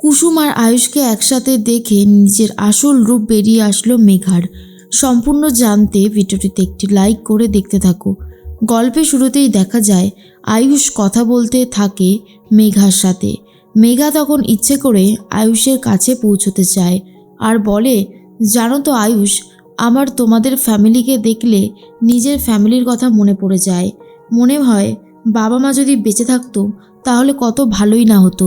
কুসুম আর আয়ুষকে একসাথে দেখে নিজের আসল রূপ বেরিয়ে আসলো মেঘার। সম্পূর্ণ জানতে ভিডিওটিতে একটি লাইক করে দেখতে থাকো। গল্পে শুরুতেই দেখা যায়, আয়ুষ কথা বলতে থাকে মেঘার সাথে। মেঘা তখন ইচ্ছে করে আয়ুষের কাছে পৌঁছতে চায় আর বলে, জানো তো আয়ুষ, আমার তোমাদের ফ্যামিলিকে দেখলে নিজের ফ্যামিলির কথা মনে পড়ে যায়। মনে হয় বাবা মা যদি বেঁচে থাকতো তাহলে কত ভালোই না হতো।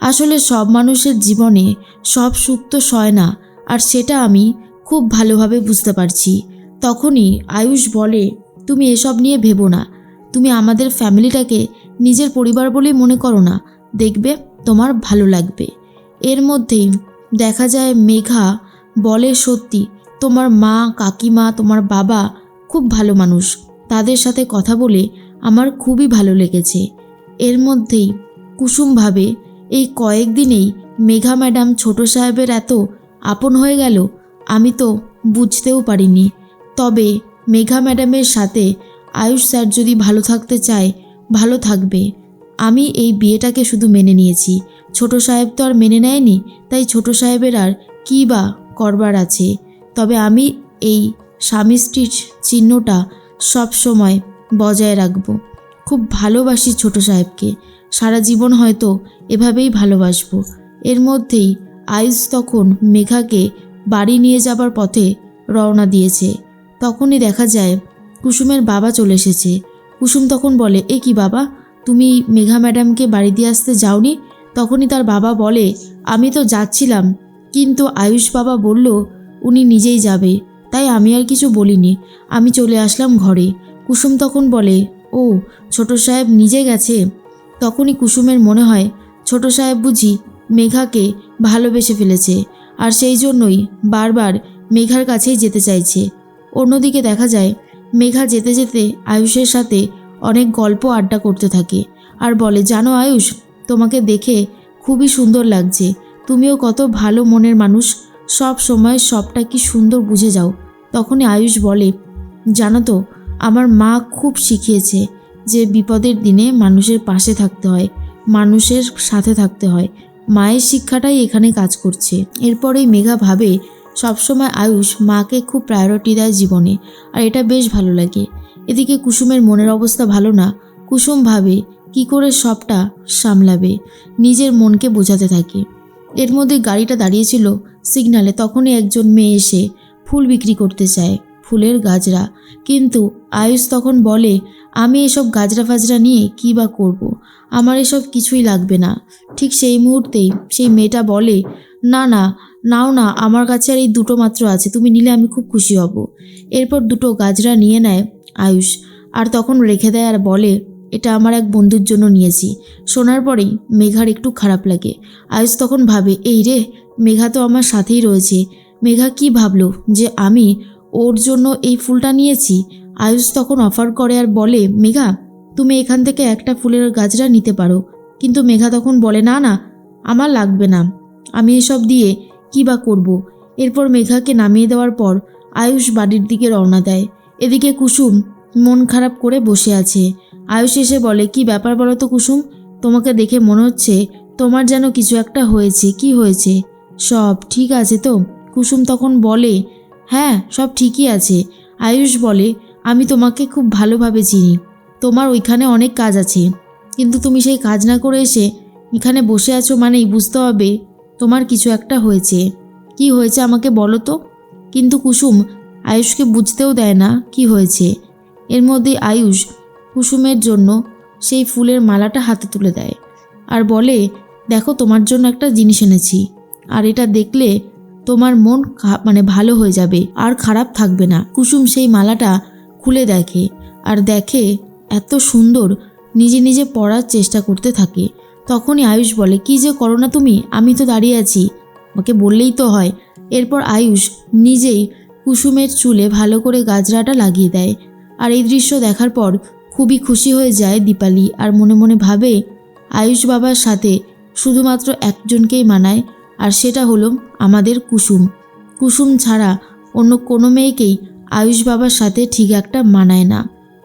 আসলে সব মানুষের জীবনে সব সুখ তো সয় না, আর সেটা আমি খুব ভালোভাবে বুঝতে পারছি। তখনই আয়ুষ বলে, তুমি এসব নিয়ে ভেবো না। তুমি আমাদের ফ্যামিলিটাকে নিজের পরিবার বলেই মনে করো না। দেখবে তোমার ভালো লাগবে। এর মধ্যেই দেখা যায় মেঘা বলে, সত্যি, তোমার মা, কাকিমা, তোমার বাবা খুব ভালো মানুষ। তাদের সাথে কথা বলে আমার খুবই ভালো লেগেছে। এর মধ্যেই কুসুম ভাবে এই কয়েকদিনেই মেঘা ম্যাডাম ছোট সাহেবের এত আপন হয়ে গেল, আমি তো বুঝতেও পারিনি। তবে মেঘা ম্যাডামের সাথে আয়ুষ স্যার যদি ভালো থাকতে চায়, ভালো থাকবে। আমি এই বিয়েটাকে শুধু মেনে নিয়েছি। ছোট সাহেব তো আর মেনে নেয়নি, তাই ছোট সাহেবের আর কী বা করবার আছে। তবে আমি এই স্বামী স্ত্রীর চিহ্নটা সব সময় বজায় রাখব। খুব ভালোবাসি ছোট সাহেবকে। সারা জীবন হয়তো এভাবেই ভালোবাসবো। এর মধ্যেই আয়ুষ তখন মেঘাকে বাড়ি নিয়ে যাবার পথে রওনা দিয়েছে। তখনই দেখা যায় কুসুমের বাবা চলে এসেছে। কুসুম তখন বলে, এ কি বাবা, তুমি মেঘা ম্যাডামকে বাড়ি দিয়ে আসতে যাওনি? তখনই তার বাবা বলে, আমি তো যাচ্ছিলাম, কিন্তু আয়ুষ বাবা বলল, উনি নিজেই যাবে। তাই আমি আর কিছু বলিনি। আমি চলে আসলাম ঘরে। কুসুম তখন বলে ও, ছোট সাহেব নিজে গেছে। তখনই কুসুমের মনে হয়, ছোট সাহেব বুঝি মেঘাকে ভালোবেসে ফেলেছে, আর সেই জন্যই বারবার মেঘার কাছেই যেতে চাইছে। অন্যদিকে দেখা যায়, মেঘা যেতে যেতে আয়ুষের সাথে অনেক গল্প আড্ডা করতে থাকে, আর বলে, জানো আয়ুষ, তোমাকে দেখে খুবই সুন্দর লাগছে। তুমিও কত ভালো মনের মানুষ, সব সময় সবটা কি সুন্দর বুঝে যাও। তখনই আয়ুষ বলে, জানো তো আমার মা খুব শিখিয়েছে যে বিপদের দিনে মানুষের পাশে থাকতে হয়, মানুষের সাথে থাকতে হয়। মায়ের শিক্ষাটাই এখানে কাজ করছে। এরপরেই মেঘা ভাবে, সবসময় আয়ুষ মাকে খুব প্রায়োরিটি দেয় জীবনে, আর এটা বেশ ভালো লাগে। এদিকে কুসুমের মনের অবস্থা ভালো না। কুসুম ভাবে, কি করে সবটা সামলাবে? নিজের মনকে বোঝাতে থাকে। এর মধ্যে গাড়িটা দাঁড়িয়েছিল সিগনালে তখনই একজন মেয়ে এসে ফুল বিক্রি করতে চায়। ফুলের গাজরা। কিন্তু আয়ুষ তখন বলে, আমি এসব গাজরা ফাজরা নিয়ে কী বা করব। আমার এসব কিছুই লাগবে না। ঠিক সেই মুহূর্তেই সেই মেয়েটা বলে, না না, নাও না, আমার কাছে আর এই দুটো মাত্র আছে, তুমি নিলে আমি খুব খুশি হব। এরপর দুটো গাজরা নিয়ে নেয় আয়ুষ। আর তখন রেখে দেয় আর বলে, এটা আমার এক বন্ধুর জন্য নিয়েছি। শোনার পরেই মেঘার একটু খারাপ লাগে। আয়ুষ তখন ভাবে, এই রে, মেঘা তো আমার সাথেই রয়েছে। মেঘা কি ভাবলো যে, আমি ওর জন্য এই ফুলটা নিয়েছি। আয়ুষ তখন অফার করে আর বলে, মেঘা, তুমি এখান থেকে একটা ফুলের গাছরা নিতে পারো। কিন্তু মেঘা তখন বলে, না না, আমার লাগবে না। আমি এসব দিয়ে কী বা করব। এরপর মেঘাকে নামিয়ে দেওয়ার পর আয়ুষ বাড়ির দিকে রওনা দেয়। এদিকে কুসুম মন খারাপ করে বসে আছে। আয়ুষ এসে বলে, কি ব্যাপার বলো তো কুসুম? তোমাকে দেখে মনে হচ্ছে তোমার যেন কিছু একটা হয়েছে। কি হয়েছে? সব ঠিক আছে তো? কুসুম তখন বলে হ্যাঁ সব ঠিকই আছে। আয়ুষ বলে, আমি তোমাকে খুব ভালোভাবে চিনি। তোমার ওইখানে অনেক কাজ আছে। কিন্তু তুমি সেই কাজ না করে এসে এখানে বসে আছো মানেই বুঝতে হবে তোমার কিছু একটা হয়েছে। কি হয়েছে আমাকে বলো তো? কিন্তু কুসুম আয়ুষকে বুঝতেও দেয় না কি হয়েছে। এর মধ্যে আয়ুষ কুসুমের জন্য সেই ফুলের মালাটা হাতে তুলে দেয় আর বলে, দেখো তোমার জন্য একটা জিনিস এনেছি। আর এটা দেখলে তোমার মন মানে ভালো হয়ে যাবে, আর খারাপ থাকবে না। কুসুম সেই মালাটা খুলে দেখে, আর দেখে এত সুন্দর, নিজে নিজে পড়ার চেষ্টা করতে থাকে। তখনই আয়ুষ বলে, কি যে করো না তুমি? আমি তো দাঁড়িয়ে আছি। আমাকে বললেই তো হয়। এরপর আয়ুষ নিজেই কুসুমের চুলে ভালো করে গাজরাটা লাগিয়ে দেয়। আর এই দৃশ্য দেখার পর খুবই খুশি হয়ে যায় দীপালি, আর মনে মনে ভাবে, আয়ুষ বাবার সাথে শুধুমাত্র একজনকেই মানায় আর সেটা হলো আমাদের কুসুম। কুসুম ছাড়া অন্য কোনো মেয়েকেই আয়ুষ বাবার সাথে ঠিক একটা মানায় না।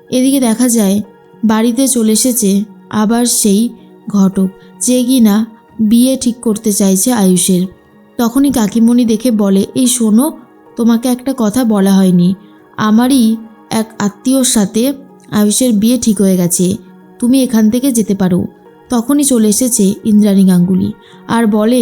এদিকে দেখা যায়, বাড়িতে চলে এসেছে আবার সেই ঘটক, যে কিনা বিয়ে ঠিক করতে চাইছে আয়ুষের। তখনই কাকিমণি দেখে বলে, এই শোনো, তোমাকে একটা কথা বলা হয়নি। আমারই এক আত্মীয়র সাথে আয়ুষের বিয়ে ঠিক হয়ে গেছে। তুমি এখান থেকে যেতে পারো। তখনই চলে এসেছে ইন্দ্রাণী গাঙ্গুলি আর বলে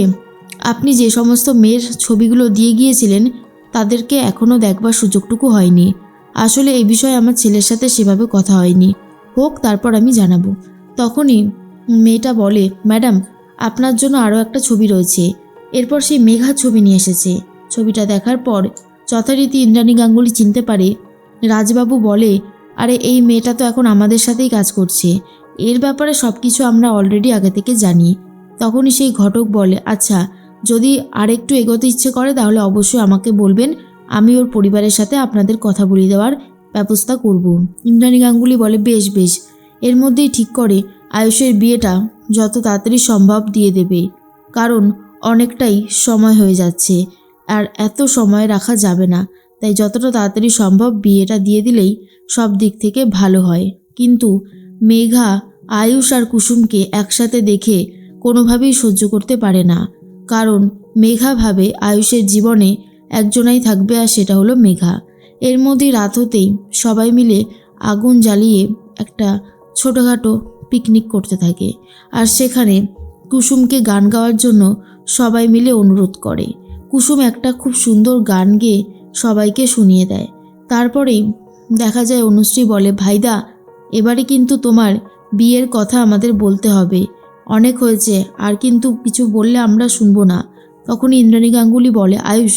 আপনি যে সমস্ত মেয়ের ছবিগুলো দিয়ে গিয়েছিলেন, তাদেরকে এখনও দেখবার সুযোগটুকু হয়নি। আসলে এই বিষয়ে আমার ছেলের সাথে সেভাবে কথা হয়নি। হোক, তারপর আমি জানাব। তখনই মেয়েটা বলে, ম্যাডাম, আপনার জন্য আরও একটা ছবি রয়েছে। এরপর সেই মেঘা ছবি নিয়ে এসেছে। ছবিটা দেখার পর যথারীতি ইন্দ্রাণী গাঙ্গুলি চিনতে পারে। রাজবাবু বলে, আরে, এই মেয়েটা তো এখন আমাদের সাথেই কাজ করছে। এর ব্যাপারে সব কিছু আমরা অলরেডি আগে থেকে জানি। তখনই সেই ঘটক বলে আচ্ছা যদি আরেকটু এগোতে ইচ্ছে করে, তাহলে অবশ্যই আমাকে বলবেন। আমি ওর পরিবারের সাথে আপনাদের কথা বলিয়ে দেওয়ার ব্যবস্থা করব। ইন্দ্রাণী গাঙ্গুলি বলে, বেশ বেশ। এর মধ্যেই ঠিক করে। আয়ুষের বিয়েটা যত তাড়াতাড়ি সম্ভব দিয়ে দেবে। কারণ অনেকটাই সময় হয়ে যাচ্ছে। আর এত সময় রাখা যাবে না। তাই যতটা তাড়াতাড়ি সম্ভব বিয়েটা দিয়ে দিলেই সব দিক থেকে ভালো হয়। কিন্তু মেঘা, আয়ুষ আর কুসুমকে একসাথে দেখে কোনোভাবেই সহ্য করতে পারে না। কারণ মেঘা ভাবে আয়ুষের জীবনে একজনাই থাকবে আর সেটা হলো মেঘা। এর মধ্যেই রাত হতেই সবাই মিলে আগুন জ্বালিয়ে একটা ছোটোখাটো পিকনিক করতে থাকে। আর সেখানে কুসুমকে গান গাওয়ার জন্য সবাই মিলে অনুরোধ করে। কুসুম একটা খুব সুন্দর গান গেয়ে সবাইকে শুনিয়ে দেয়। তারপরেই দেখা যায় অনুশ্রী বলে, ভাইদা, এবারে কিন্তু তোমার বিয়ের কথা আমাদের বলতে হবে। অনেক হয়েছে, আর কিন্তু কিছু বললে আমরা শুনব না। তখন ইন্দ্রাণী গাঙ্গুলি বলে, আয়ুষ,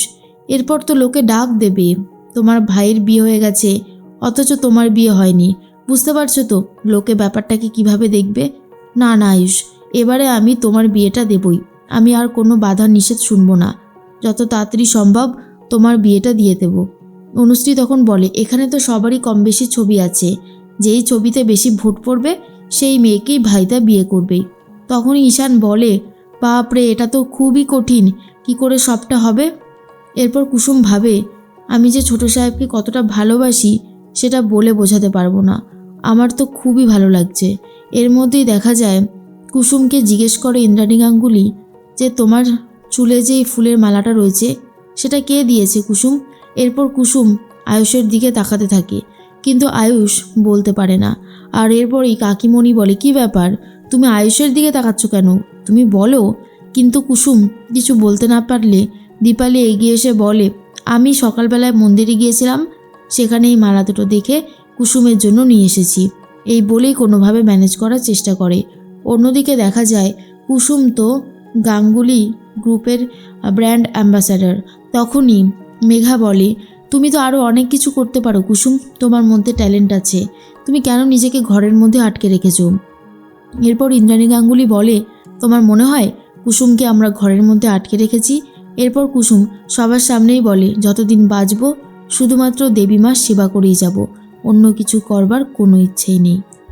এরপর তো লোকে ডাক দেবে। তোমার ভাইয়ের বিয়ে হয়ে গেছে, অথচ তোমার বিয়ে হয়নি। বুঝতে পারছ তো লোকে ব্যাপারটাকে কীভাবে দেখবে? না না, আয়ুষ, এবারে আমি তোমার বিয়েটা দেবই। আমি আর কোনো বাধা নিষেধ শুনব না। যত তাড়াতাড়ি সম্ভব তোমার বিয়েটা দিয়ে দেব। অনুশ্রী তখন বলে, এখানে তো সবারই কম বেশি ছবি আছে। যেই ছবিতে বেশি ভোট পড়বে, সেই মেয়েকেই ভাইদা বিয়ে করবে। তখন ঈশান বলে বাপরে এটা তো খুবই কঠিন। কি করে সবটা হবে? এরপর কুসুম ভাবে, আমি যে ছোট সাহেবকে কতটা ভালোবাসি, সেটা বলে বোঝাতে পারব না। আমার তো খুবই ভালো লাগছে। এর মধ্যেই দেখা যায়, কুসুমকে জিজ্ঞেস করে ইন্দ্রাণী গাঙ্গুলি যে, তোমার চুলে যে ফুলের মালাটা রয়েছে, সেটা কে দিয়েছে কুসুম? এরপর কুসুম আয়ুষের দিকে তাকাতে থাকে। কিন্তু আয়ুষ বলতে পারে না। আর এরপরই কাকিমণি বলে, কি ব্যাপার? তুমি আয়ুষের দিকে তাকাচ্ছ কেন? তুমি বলো। কিন্তু কুসুম, কিছু বলতে না পারলে দীপালি এগিয়ে এসে বলে, আমি সকালবেলায় মন্দিরে গিয়েছিলাম সেখানে এই মালা দুটো দেখে কুসুমের জন্য নিয়ে এসেছি। এই বলেই কোনোভাবে ম্যানেজ করার চেষ্টা করে। অন্যদিকে দেখা যায়, কুসুম তো গাঙ্গুলি গ্রুপের ব্র্যান্ড অ্যাম্বাসাডার। তখনই মেঘা বলে, তুমি তো আরও অনেক কিছু করতে পারো কুসুম, তোমার মধ্যে ট্যালেন্ট আছে। তুমি কেন নিজেকে ঘরের মধ্যে আটকে রেখেছো? এরপর ইন্দ্রাণী গাঙ্গুলি বলে, তোমার মনে হয় কুসুমকে আমরা ঘরের মধ্যে আটকে রেখেছি? এরপর কুসুম সবার সামনেই বলে, যতদিন বাঁচব, শুধুমাত্র দেবী মার সেবা করেই যাব। অন্য কিছু করবার কোনো ইচ্ছেই নেই।